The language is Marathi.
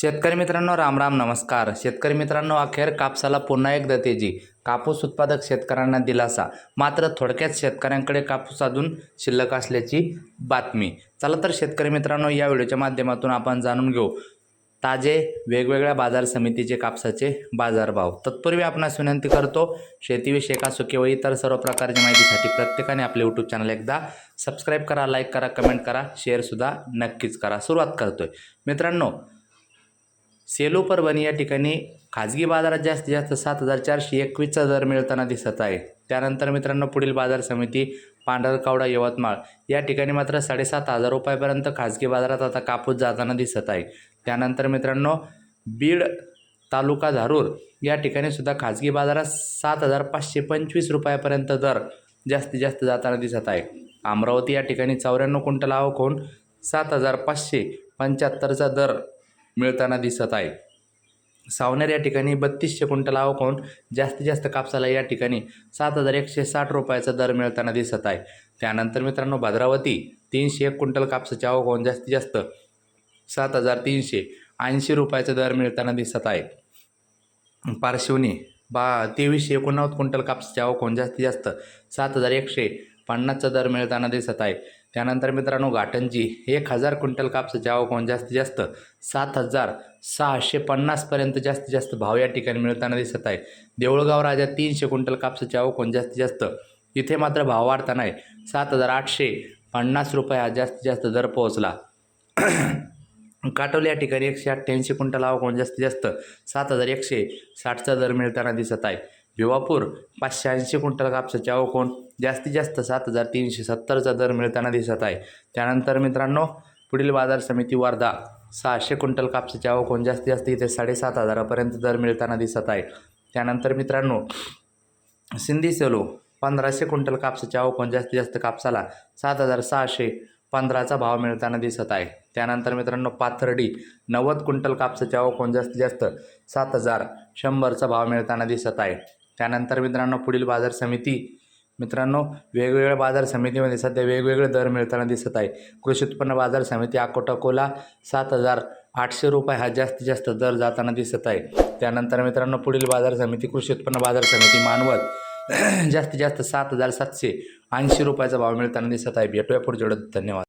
शेतकरी मित्रांनो राम राम नमस्कार. शेतकरी मित्रांनो अखेर कापसाला पुन्हा एकदा तेजी. कापूस उत्पादक शेतकऱ्यांना दिलासा. मात्र थोडक्यात शेतकऱ्यांकडे कापूस अजून शिल्लक असल्याची बातमी. चला तर शेतकरी मित्रांनो या व्हिडिओच्या माध्यमातून आपण जाणून घेऊ. ताजे वेगवेगळ्या बाजार समितीचे कापसाचे बाजारभाव. तत्पूर्वी आपणास विनंती करतो शेतीविषयक असो किंवा इतर सर्व प्रकारच्या माहितीसाठी प्रत्येकाने आपले यूट्यूब चॅनल एकदा सबस्क्राईब करा लाईक करा कमेंट करा शेअरसुद्धा नक्कीच करा. सुरुवात करतोय. मित्रांनो सेलू परभणी या ठिकाणी खाजगी बाजारात जास्तीत जास्त सात हजार चारशे एकवीसचा दर मिळताना दिसत आहे. त्यानंतर मित्रांनो पुढील बाजार समिती पांढरकावडा यवतमाळ या ठिकाणी मात्र साडेसात हजार रुपयापर्यंत खाजगी बाजारात आता कापूस जाताना दिसत आहे. त्यानंतर मित्रांनो बीड तालुका धारूर या ठिकाणी सुद्धा खाजगी बाजारात सात हजार पाचशे पंचवीस रुपयापर्यंत दर जास्तीत जास्त जाताना दिसत आहे. अमरावती या ठिकाणी चौऱ्याण्णव क्विंटल आवक होऊन सात हजार पाचशे पंच्याहत्तरचा दर मिळताना दिसत आहे. सावनेर या ठिकाणी बत्तीसशे क्विंटल आवक जास्तीत जास्त कापसाला या ठिकाणी सात हजार एकशे साठ रुपयाचा दर मिळताना दिसत आहे. त्यानंतर मित्रांनो भद्रावती तीनशे एक क्विंटल कापसाची आवक होऊन जास्तीत जास्त सात हजार तीनशे ऐंशी रुपयाचा दर मिळताना दिसत आहे. पार्श्वनी बा तेवीसशे एकोणनव्वद क्विंटल कापसाची आवक होऊन जास्तीत जास्त सात हजार एकशे पन्नासचा दर मिळताना दिसत आहे. त्यानंतर मित्रांनो घाटंजी एक हजार क्विंटल कापसाचे आवक जास्तीत जास्त सात हजार सहाशे पन्नासपर्यंत जास्तीत जास्त भाव या ठिकाणी मिळताना दिसत आहे. देऊळगाव राजा तीनशे क्विंटल कापसाचे आवक जास्तीत जास्त. इथे मात्र भाव वाढताना आहे सात हजार आठशे पन्नास रुपये हा जास्तीत जास्त दर पोहोचला. काटोली या ठिकाणी एकशे अठ्ठ्याऐंशी क्विंटल आवक जास्तीत जास्त सात हजार एकशे साठचा दर मिळताना दिसत आहे. युवापूर पाचशे ऐंशी क्विंटल कापसाचे अवकोण जास्तीत जास्त सात हजार तीनशे सत्तरचा दर मिळताना दिसत आहे. त्यानंतर मित्रांनो पुढील बाजार समिती वर्धा सहाशे क्विंटल कापसाचे अवकोण जास्तीत जास्त इथे साडेसात हजारापर्यंत दर मिळताना दिसत आहे. त्यानंतर मित्रांनो सिंधी सेलो पंधराशे क्विंटल कापसाचे अवकोण जास्तीत जास्त कापसाला सात हजार सहाशे पंधराचा भाव मिळताना दिसत आहे. त्यानंतर मित्रांनो पाथर्डी नव्वद क्विंटल कापसाचे अवकोण जास्तीत जास्त सात हजार शंभरचा भाव मिळताना दिसत आहे. त्यानंतर मित्रांनो पुढील बाजार समिती. मित्रांनो वेगवेगळ्या बाजार समितीमध्ये सध्या वेगवेगळे दर मिळताना दिसत आहे. कृषी उत्पन्न बाजार समिती अकोटाकोला सात हजार आठशे रुपये हा जास्तीत जास्त दर जाताना दिसत आहे. त्यानंतर मित्रांनो पुढील बाजार समिती कृषी उत्पन्न बाजार समिती मानवत जास्तीत जास्त सात हजार सातशे ऐंशी रुपयाचा भाव मिळताना दिसत आहे. भेटूया पुढच्या धन्यवाद.